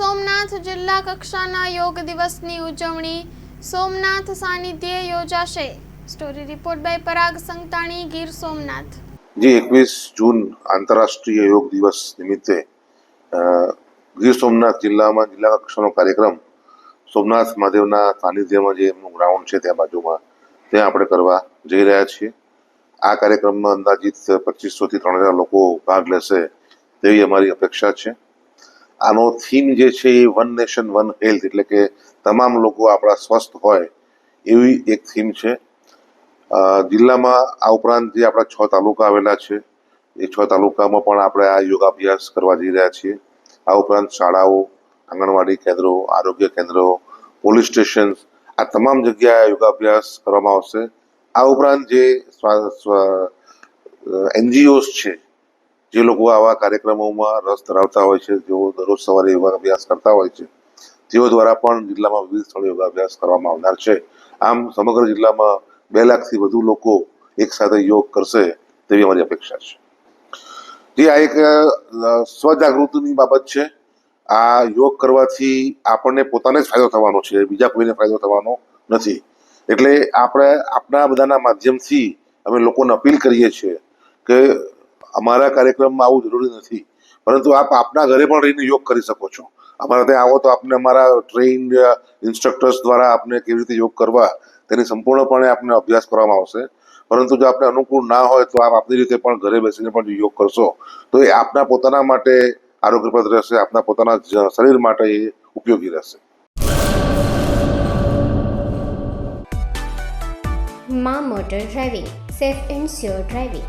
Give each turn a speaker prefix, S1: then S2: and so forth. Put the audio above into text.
S1: સોમનાથ જિલ્લા કક્ષાના યોગ દિવસની ઉજવણી સોમનાથ સાનિધ્યે યોજાશે. Story report by Parag Santani Gir Somnath.
S2: જે એકવીસ જૂન આંતરરાષ્ટ્રીય યોગ દિવસ નિમિત્તે ગીર સોમનાથ જિલ્લામાં જિલ્લા કક્ષાનો કાર્યક્રમ સોમનાથ મહાદેવના સાનિધ્યમાં જે એમનું ગ્રાઉન્ડ છે ત્યાં બાજુમાં, ત્યાં આપણે કરવા જઈ રહ્યા છીએ. આ કાર્યક્રમમાં અંદાજિત પચીસોથી ત્રણ હજાર લોકો ભાગ લેશે તેવી અમારી અપેક્ષા છે. આનો થીમ જે છે એ વન નેશન વન હેલ્થ એટલે કે તમામ લોકો આપણા સ્વસ્થ હોય એવી એક થીમ છે. જિલ્લામાં આ ઉપરાંત જે આપણા છ તાલુકા આવેલા છે, એ છ તાલુકામાં પણ આપણે આ યોગાભ્યાસ કરવા જઈ રહ્યા છીએ. આ ઉપરાંત શાળાઓ, આંગણવાડી કેન્દ્રો, આરોગ્ય કેન્દ્રો, પોલીસ સ્ટેશન, આ તમામ જગ્યાએ યોગાભ્યાસ કરવામાં આવશે. આ ઉપરાંત જે એનજીઓસ છે જે લોકો આવા કાર્યક્રમોમાં રસ ધરાવતા હોય છે, જેઓ દરરોજ સવારે યોગાભ્યાસ કરતા હોય છે, તેઓ દ્વારા પણ જિલ્લામાં વિવિધ સ્થળે યોગાભ્યાસ કરવામાં આવનાર છે. આમ સમગ્ર જિલ્લામાં બે લાખથી વધુ લોકો એક સાથે યોગ કરશે તેવી અમારી અપેક્ષા છે. જે આ એક સ્વજાગૃતિની બાબત છે, આ યોગ કરવાથી આપણને પોતાને જ ફાયદો થવાનો છે, બીજા કોઈને ફાયદો થવાનો નથી. એટલે આપણે આપણા બધાના માધ્યમથી અમે લોકોને અપીલ કરીએ છીએ કે અમારા કાર્યક્રમમાં આવું જરૂરી નથી. પરંતુ આપ આપના ઘરે પણ રહીને યોગ કરી શકો છો. અમારા ત્યાં આવો તો આપને અમારા ટ્રેઇન ઇન્સ્ટ્રક્ટર્સ દ્વારા આપને કેવી રીતે યોગ કરવા તેની સંપૂર્ણપણે આપને અભ્યાસ કરવામાં આવશે. પરંતુ જો આપને અનુકૂળ ના હોય તો આપ આપની રીતે પણ ઘરે બેસીને પણ યોગ કરશો. તો એ આપના પોતાના માટે આરોગ્યપ્રદ રહેશે, આપના પોતાના શરીર માટે એ ઉપયોગી રહેશે.
S3: મા motor driving, safe and sure driving.